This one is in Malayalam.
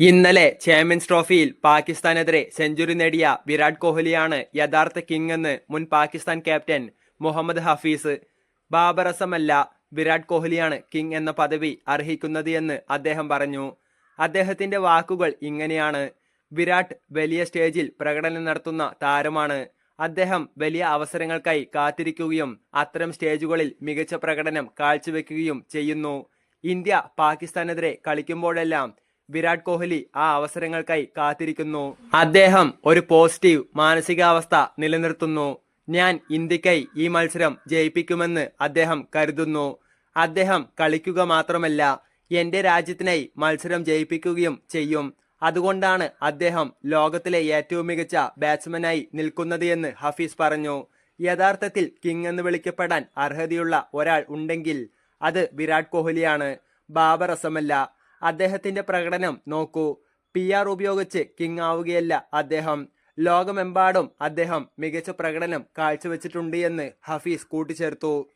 ഇന്നലെ ചാമ്പ്യൻസ് ട്രോഫിയിൽ പാകിസ്ഥാനെതിരെ സെഞ്ചുറി നേടിയ വിരാട് കോഹ്ലിയാണ് യഥാർത്ഥ കിങ് എന്ന് മുൻ പാകിസ്ഥാൻ ക്യാപ്റ്റൻ മുഹമ്മദ് ഹഫീസ്. ബാബറസമല്ല വിരാട് കോഹ്ലിയാണ് കിങ് എന്ന പദവി അർഹിക്കുന്നത് എന്ന് അദ്ദേഹം പറഞ്ഞു. അദ്ദേഹത്തിന്റെ വാക്കുകൾ ഇങ്ങനെയാണ്. വിരാട് വലിയ സ്റ്റേജിൽ പ്രകടനം നടത്തുന്ന താരമാണ്. അദ്ദേഹം വലിയ അവസരങ്ങൾക്കായി കാത്തിരിക്കുകയും അത്തരം സ്റ്റേജുകളിൽ മികച്ച പ്രകടനം കാഴ്ചവെക്കുകയും ചെയ്യുന്നു. ഇന്ത്യ പാകിസ്ഥാനെതിരെ കളിക്കുമ്പോഴെല്ലാം വിരാട് കോഹ്ലി ആ അവസരങ്ങൾക്കായി കാത്തിരിക്കുന്നു. അദ്ദേഹം ഒരു പോസിറ്റീവ് മാനസികാവസ്ഥ നിലനിർത്തുന്നു. ഞാൻ ഇന്ത്യക്കായി ഈ മത്സരം ജയിപ്പിക്കുമെന്ന് അദ്ദേഹം കരുതുന്നു. അദ്ദേഹം കളിക്കുക മാത്രമല്ല എന്റെ രാജ്യത്തിനായി മത്സരം ജയിപ്പിക്കുകയും ചെയ്യും. അതുകൊണ്ടാണ് അദ്ദേഹം ലോകത്തിലെ ഏറ്റവും മികച്ച ബാറ്റ്സ്മാനായി നിൽക്കുന്നത് എന്ന് ഹഫീസ് പറഞ്ഞു. യഥാർത്ഥത്തിൽ കിങ് എന്ന് വിളിക്കപ്പെടാൻ അർഹതയുള്ള ഒരാൾ ഉണ്ടെങ്കിൽ അത് വിരാട് കോഹ്ലിയാണ്. ബാബർ അസമല്ല. അദ്ദേഹത്തിന്റെ പ്രകടനം നോക്കൂ. പി ആർ ഉപയോഗിച്ച് കിങ് ആവുകയല്ല അദ്ദേഹം. ലോകമെമ്പാടും അദ്ദേഹം മികച്ച പ്രകടനം കാഴ്ചവെച്ചിട്ടുണ്ട് എന്ന് ഹഫീസ് കൂട്ടിച്ചേർത്തു.